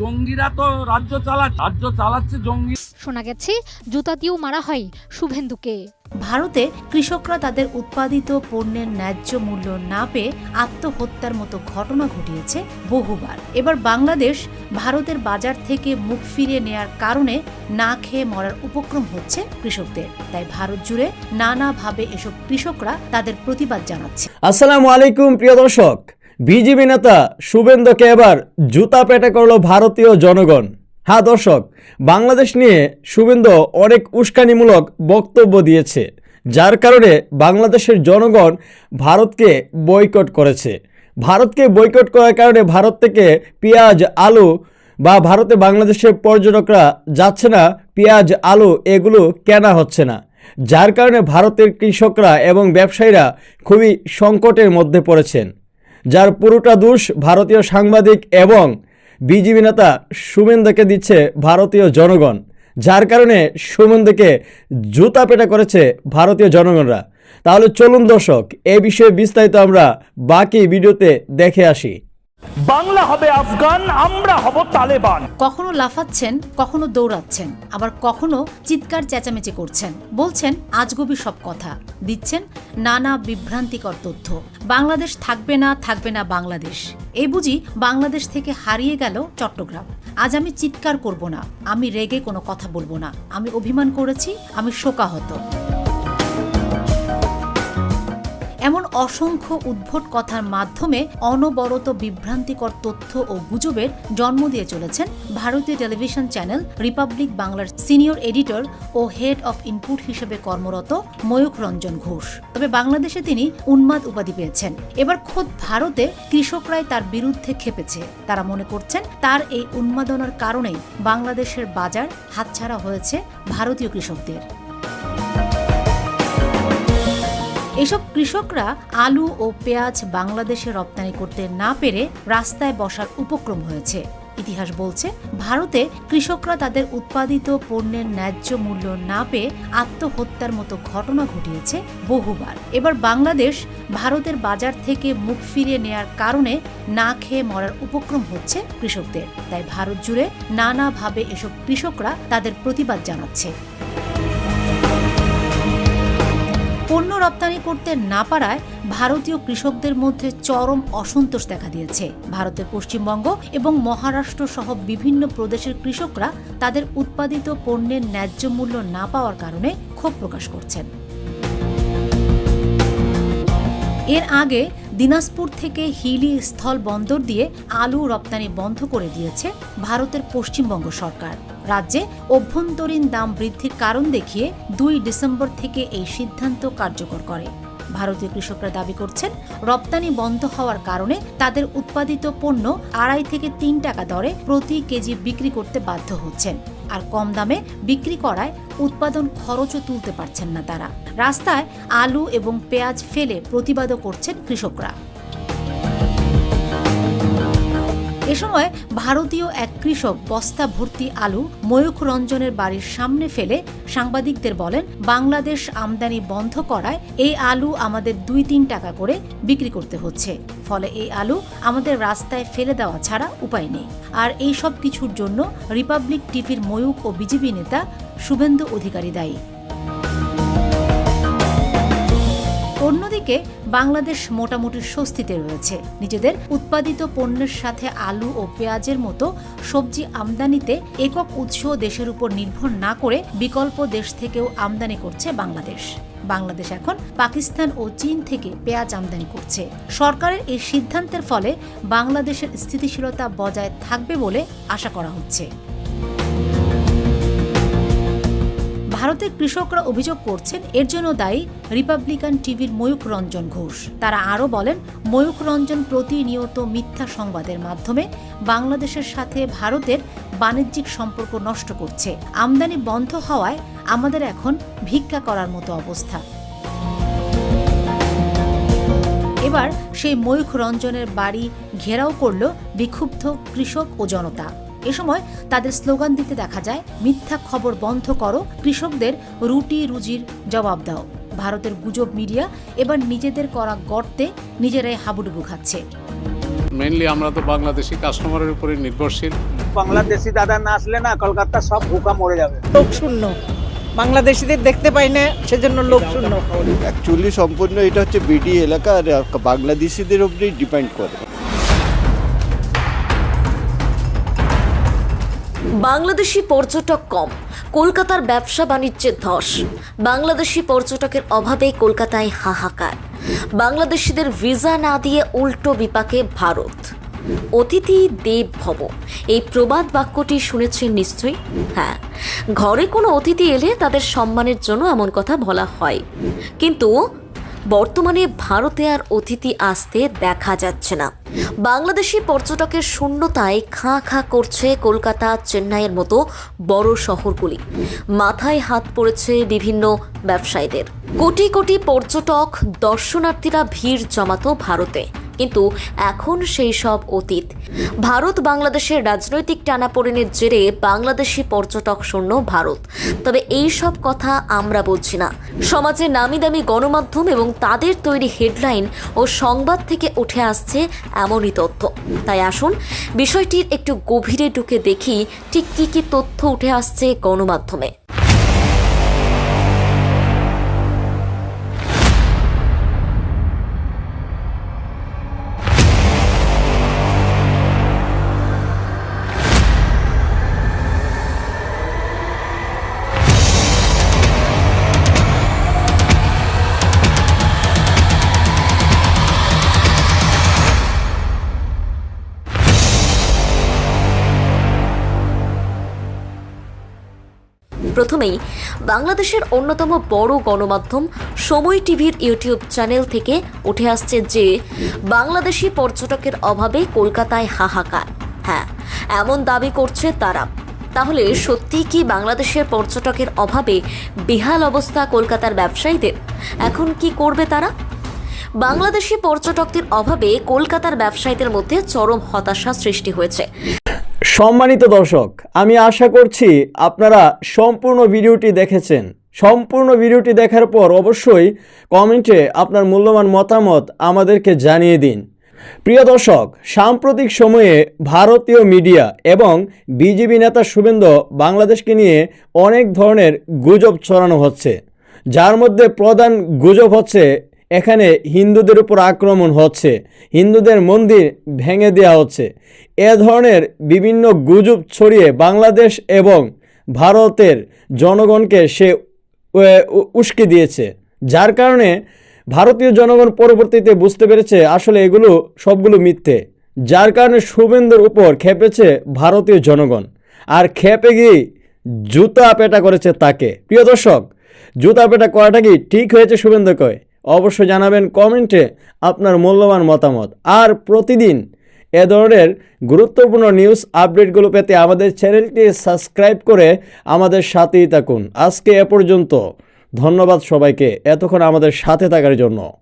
জঙ্গিরা তো রাজ্য চালাচ্ছে রাজ্য চালাচ্ছে জঙ্গি শোনা গেছে জুতা দিয়েও মারা হয় শুভেন্দুকে। ভারতে কৃষকরা তাদের উৎপাদিত পণ্যের ন্যায্য মূল্য না পেয়ে আত্মহত্যার মতো ঘটনা ঘটিয়েছে বহুবার। এবার বাংলাদেশ ভারতের বাজার থেকে মুখ ফিরিয়ে নেয়ার কারণে না খেয়ে মরার উপক্রম হচ্ছে কৃষকদের। তাই ভারত জুড়ে নানাভাবে এসব কৃষকরা তাদের প্রতিবাদ জানাচ্ছে। আসসালামু আলাইকুম প্রিয় দর্শক। বিজেপি নেতা শুভেন্দুকে এবার জুতা পেটে করল ভারতীয় জনগণ। হ্যাঁ দর্শক, বাংলাদেশ নিয়ে শুভেন্দু অনেক উস্কানিমূলক বক্তব্য দিয়েছে, যার কারণে বাংলাদেশের জনগণ ভারতকে বয়কট করেছে। ভারতকে বয়কট করার কারণে ভারত থেকে পেঁয়াজ, আলু বা ভারতে বাংলাদেশের পর্যটকরা যাচ্ছে না, পেঁয়াজ, আলু এগুলো কেনা হচ্ছে না। যার কারণে ভারতের কৃষকরা এবং ব্যবসায়ীরা খুবই সংকটের মধ্যে পড়েছেন। যার পুরোটা দোষ ভারতীয় সাংবাদিক এবং বিজেপি নেতা সুমেন্দাকে দিচ্ছে ভারতীয় জনগণ। যার কারণে সুমেন্দাকে জুতা পেটা করেছে ভারতীয় জনগণরা। তাহলে চলুন দর্শক, এ বিষয়ে বিস্তারিত আমরা বাকি ভিডিওতে দেখে আসি। বাংলা হবে আফগান, আমরা হব তালেবান। কখনো লাফাচ্ছেন, কখনো দৌড়াচ্ছেন, আবার কখনো চিৎকার চেঁচামেচি করছেন। বলছেন আজগবি সব কথা। দিচ্ছেন, নানা বিভ্রান্তিকর তথ্য। বাংলাদেশ থাকবে না থাকবে না বাংলাদেশ। এই বুঝি বাংলাদেশ থেকে হারিয়ে গেল চট্টগ্রাম। আজ আমি চিৎকার করব না, আমি রেগে কোনো কথা বলব না। আমি অভিমান করেছি, আমি শোকাহত। অসংখ্য উদ্ভট কথার মাধ্যমে অনবরত বিভ্রান্তিকর তথ্য ও গুজবের জন্ম দিয়ে চলেছেন ভারতীয় টেলিভিশন চ্যানেল রিপাবলিক বাংলার সিনিয়র এডিটর ও হেড অফ ইনপুট হিসেবে কর্মরত ময়ূখ রঞ্জন ঘোষ। তবে বাংলাদেশে তিনি উন্মাদ উপাধি পেয়েছেন। এবার খোদ ভারতে কৃষকরাই তার বিরুদ্ধে খেপেছে। তারা মনে করছেন তার এই উন্মাদনার কারণেই বাংলাদেশের বাজার হাতছাড়া হয়েছে ভারতীয় কৃষকদের। এসব কৃষকরা আলু ও পেঁয়াজ বাংলাদেশে রপ্তানি করতে না পেরে রাস্তায় বসার উপক্রম হয়েছে। ইতিহাস বলছে, ভারতে কৃষকরা তাদের উৎপাদিত পণ্যের ন্যায্য মূল্য না পেয়ে আত্মহত্যার মতো ঘটনা ঘটিয়েছে বহুবার। এবার বাংলাদেশ ভারতের বাজার থেকে মুখ ফিরিয়ে নেয়ার কারণে না খেয়ে মরার উপক্রম হচ্ছে কৃষকদের। তাই ভারত জুড়ে নানাভাবে এসব কৃষকরা তাদের প্রতিবাদ জানাচ্ছে। পণ্য রপ্তানি করতে না পারায় ভারতীয় কৃষকদের মধ্যে চরম অসন্তোষ দেখা দিয়েছে। ভারতের পশ্চিমবঙ্গ এবং মহারাষ্ট্র সহ বিভিন্ন প্রদেশের কৃষকরা তাদের উৎপাদিত পণ্যের ন্যায্য মূল্য না পাওয়ার কারণে ক্ষোভ প্রকাশ করছেন। এর আগে দিনাজপুর থেকে হিলি স্থল বন্দর দিয়ে আলু রপ্তানি বন্ধ করে দিয়েছে ভারতের পশ্চিমবঙ্গ সরকার। রাজ্যে অভ্যন্তরীণ দাম বৃদ্ধির কারণ দেখিয়ে দুই ডিসেম্বর থেকে এই সিদ্ধান্ত কার্যকর করে। ভারতীয় কৃষকরা দাবি করছেন, রপ্তানি বন্ধ হওয়ার কারণে তাদের উৎপাদিত পণ্য আড়াই থেকে তিন টাকা দরে প্রতি কেজি বিক্রি করতে বাধ্য হচ্ছেন। আর কম দামে বিক্রি করায় উৎপাদন খরচও তুলতে পারছেন না তারা। রাস্তায় আলু এবং পেঁয়াজ ফেলে প্রতিবাদও করছেন কৃষকরা। এ সময় ভারতীয় এক কৃষক বস্তা ভর্তি আলু ময়ূখ রঞ্জনের বাড়ির সামনে ফেলে সাংবাদিকদের বলেন, বাংলাদেশ আমদানি বন্ধ করায় এই আলু আমাদের দুই তিন টাকা করে বিক্রি করতে হচ্ছে। ফলে এই আলু আমাদের রাস্তায় ফেলে দেওয়া ছাড়া উপায় নেই। আর এই সব কিছুর জন্য রিপাবলিক টিভির ময়ূখ ও বিজেপি নেতা শুভেন্দু অধিকারী দায়ী। অন্যদিকে বাংলাদেশ মোটামুটি স্বস্তিতে রয়েছে। নিজেদের উৎপাদিত পণ্যের সাথে আলু ও পেঁয়াজের মতো সবজি আমদানিতে একক উৎস দেশের উপর নির্ভর না করে বিকল্প দেশ থেকেও আমদানি করছে বাংলাদেশ। বাংলাদেশ এখন পাকিস্তান ও চীন থেকে পেঁয়াজ আমদানি করছে। সরকারের এই সিদ্ধান্তের ফলে বাংলাদেশের স্থিতিশীলতা বজায় থাকবে বলে আশা করা হচ্ছে। ভারতের কৃষকরা অভিযোগ করছেন এর জন্য দায়ী রিপাবলিকান টিভির ময়ূখ রঞ্জন ঘোষ। তারা আরও বলেন, ময়ূখ রঞ্জন প্রতিনিয়ত মিথ্যা সংবাদের মাধ্যমে বাংলাদেশের সাথে ভারতের বাণিজ্যিক সম্পর্ক নষ্ট করছে। আমদানি বন্ধ হওয়ায় আমাদের এখন ভিক্ষা করার মতো অবস্থা। এবার সেই ময়ূখ রঞ্জনের বাড়ি ঘেরাও করল বিক্ষুব্ধ কৃষক ও জনতা। এ সময় তাদের স্লোগান দিতে দেখা যায় মিথ্যা খবর বন্ধ করো কৃষকদের রুটি রুজির জবাব দাও। ভারতের গুজব মিডিয়া এবার নিজেদের করা গর্তে নিজেরাই হাবুডুবু খাচ্ছে। মেইনলি আমরা তো বাংলাদেশি কাস্টমারের উপরে নির্ভরশীল। বাংলাদেশি দাদা না আসলে না কলকাতা সব ভুকা মরে যাবে। লোক শূন্য। বাংলাদেশিদের দেখতে পাই না সেজন্য লোক শূন্য। অ্যাকচুয়ালি সম্পূর্ণ এটা হচ্ছে বিডি এলাকা আর বাংলাদেশিদের উপরেই ডিপেন্ড করে। বাংলাদেশি পর্যটক কম, কলকাতার ব্যবসা বাণিজ্যের ধস। বাংলাদেশি পর্যটকের অভাবে কলকাতায় হাহাকার। বাংলাদেশিদের ভিসা না দিয়ে উল্টো বিপাকে ভারত। অতিথি দেব ভব, এই প্রবাদ বাক্যটি শুনেছেন নিশ্চয়ই? হ্যাঁ ঘরে কোনো অতিথি এলে তাদের সম্মানের জন্য এমন কথা বলা হয়। কিন্তু বর্তমানে ভারতে আর অতিথি আসতে দেখা যাচ্ছে না। বাংলাদেশি পর্যটকের শূন্যতায় খাঁ খাঁ করছে কলকাতা, চেন্নাইয়ের মতো বড় শহরগুলি। মাথায় হাত পড়েছে বিভিন্ন ব্যবসায়ীদের। কোটি কোটি পর্যটক, দর্শনার্থীরা ভিড় জমাত ভারতে। কিন্তু এখন সেই সব অতীত। ভারত বাংলাদেশের রাজনৈতিক টানাপোড়েনের জেরে বাংলাদেশি পর্যটক শূন্য ভারত। তবে এই সব কথা আমরা বলছি না। সমাজে নামি দামি গণমাধ্যম এবং তাদের তৈরি হেডলাইন ও সংবাদ থেকে উঠে আসছে এমনই তথ্য। তাই আসুন বিষয়টির একটু গভীরে ঢুকে দেখি ঠিক কী কী তথ্য উঠে আসছে গণমাধ্যমে। প্রথমেই বাংলাদেশের অন্যতম বড় গণমাধ্যম সময় টিভির ইউটিউব চ্যানেল থেকে উঠে আসছে যে বাংলাদেশি পর্যটকের অভাবে কলকাতায় হাহাকার। হ্যাঁ এমন দাবি করছে তারা। তাহলে সত্যি কি বাংলাদেশের পর্যটকের অভাবে বেহাল অবস্থা কলকাতার ব্যবসায়ীদের? এখন কি করবে তারা? বাংলাদেশি পর্যটকদের অভাবে কলকাতার ব্যবসায়ীদের মধ্যে চরম হতাশা সৃষ্টি হয়েছে। সম্মানিত দর্শক, আমি আশা করছি আপনারা সম্পূর্ণ ভিডিওটি দেখেছেন। সম্পূর্ণ ভিডিওটি দেখার পর অবশ্যই কমেন্টে আপনার মূল্যবান মতামত আমাদেরকে জানিয়ে দিন। প্রিয় দর্শক, সাম্প্রতিক সময়ে ভারতীয় মিডিয়া এবং বিজেপি নেতা শুভেন্দু বাংলাদেশকে নিয়ে অনেক ধরনের গুজব ছড়ানো হচ্ছে। যার মধ্যে প্রধান গুজব হচ্ছে এখানে হিন্দুদের উপর আক্রমণ হচ্ছে, হিন্দুদের মন্দির ভেঙে দেওয়া হচ্ছে। এ ধরনের বিভিন্ন গুজব ছড়িয়ে বাংলাদেশ এবং ভারতের জনগণকে সে উস্কে দিয়েছে, যার কারণে ভারতীয় জনগণ পরবর্তীতে বুঝতে পেরেছে আসলে এগুলো সবগুলো মিথ্যে, যার কারণে শুভেন্দুর উপর খেপেছে ভারতীয় জনগণ। আর খেপে গিয়ে জুতা পেটা করেছে তাকে। প্রিয় দর্শক, জুতা পেটা করাটা কি ঠিক হয়েছে শুভেন্দু কয়? অবশ্যই জানাবেন কমেন্টে আপনার মূল্যবান মতামত। আর প্রতিদিন এ ধরনের গুরুত্বপূর্ণ নিউজ আপডেটগুলো পেতে আমাদের চ্যানেলটি সাবস্ক্রাইব করে আমাদের সাথেই থাকুন। আজকে এ পর্যন্ত। ধন্যবাদ সবাইকে। এতক্ষণ আমাদের সাথে থাকার জন্য।